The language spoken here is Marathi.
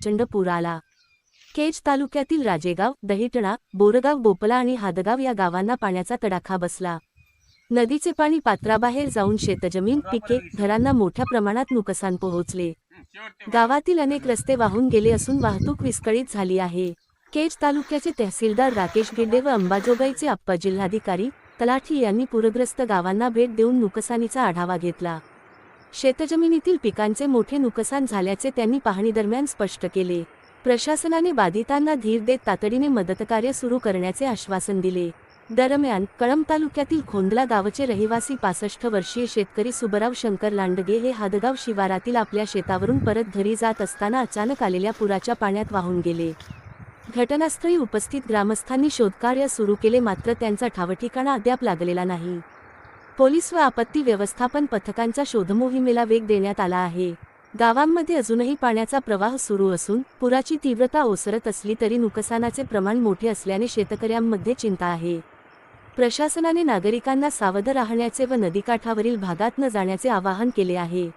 प्रचंड पूर आला केज तालुक्यातील राजेगाव दहिटणा बोरगाव बोपला आणि हादगाव या गावांना पाण्याचा तडाखा बसला. नदीचे पाणी पात्राबाहेर जाऊन शेतजमीन पिके घरांना मोठ्या प्रमाणात नुकसान पोहोचले. गावातील अनेक रस्ते वाहून गेले असून वाहतूक विस्कळीत झाली आहे. केज तालुक्याचे तहसीलदार राकेश गिड्डे व अंबाजोगाईचे अप्पा जिल्हाधिकारी तलाठी यांनी पूरग्रस्त गावांना भेट देऊन नुकसानीचा आढावा घेतला. शेतजमिनीतील पिकांचे मोठे नुकसान झाल्याचे त्यांनी पाहणीदरम्यान स्पष्ट केले. प्रशासनाने बाधितांना धीर देत तातडीने मदतकार्य सुरू करण्याचे आश्वासन दिले. दरम्यान कळंब तालुक्यातील खोंदला गावचे रहिवासी पासष्ट वर्षीय शेतकरी सुबराव शंकर लांडगे हे हादगाव शिवारातील आपल्या शेतावरून परत घरी जात असताना अचानक आलेल्या पुराच्या पाण्यात वाहून गेले. घटनास्थळी उपस्थित ग्रामस्थांनी शोधकार्य सुरू केले मात्र त्यांचा ठावठिकाणा अद्याप लागलेला नाही. पोलीस व आपत्ती व्यवस्थापन पथकांच्या शोधमोहिमेला वेग देण्यात आला आहे. गावांमध्ये अजूनही पाण्याचा प्रवाह सुरू असून पुराची तीव्रता ओसरत असली तरी नुकसानाचे प्रमाण मोठे असल्याने शेतकऱ्यांमध्ये चिंता आहे. प्रशासनाने नागरिकांना सावध राहण्याचे व नदीकाठावरील भागात न जाण्याचे आवाहन केले आहे.